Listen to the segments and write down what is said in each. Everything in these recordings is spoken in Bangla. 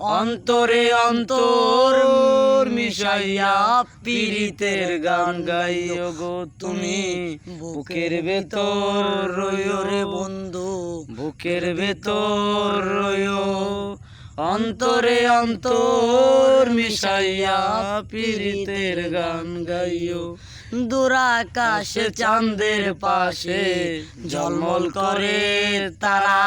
অন্তরে অন্তর মিশাইয়া পীড়িতের গান গাইও গো তুমি। বুকের ভেতর রয়ো রে বন্ধু। বুকের ভেতর রয়ো অন্তরে অন্তর মিশাইয়া পীড়িতের গান গাইও। দুরাকাশে চাঁদের পাশে ঝলমল করে তারা।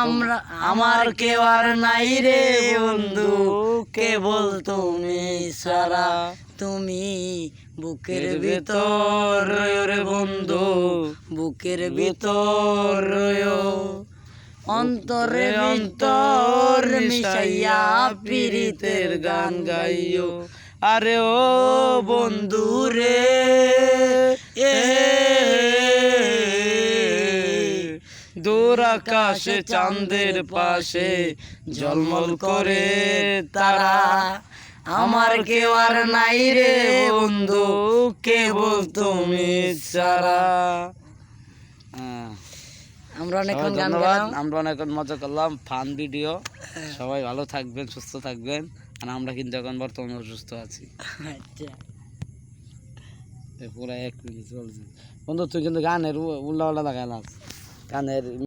আমরা আমার কেউ আর নাই রে বন্ধু। কেবল তুমি সারা তুমি বুকের ভিতর রে বন্ধু। বুকের ভিতর রয়ো অন্তরে অন্তর মিশাইয়া পীড়িতের গান গাইও। আরে ও বন্ধু রে। দূর আকাশে চাঁদের পাশে ঝলমল করে তারা। আমার কেউ আর নাই রে বন্ধু কেবল তুমি ছাড়া। আমরা অনেকক্ষণ গান গেলাম আমরা অনেকক্ষণ মজা করলাম ফান ভিডিও। সবাই ভালো থাকবেন সুস্থ থাকবেন আর আমরা কিন্তু এখন বর্তমানে অসুস্থ আছি। পুরো এক মিনিট চলছে। বন্ধু তুই কিন্তু গানের উল্লা উল্লা লাগাইলাম গানের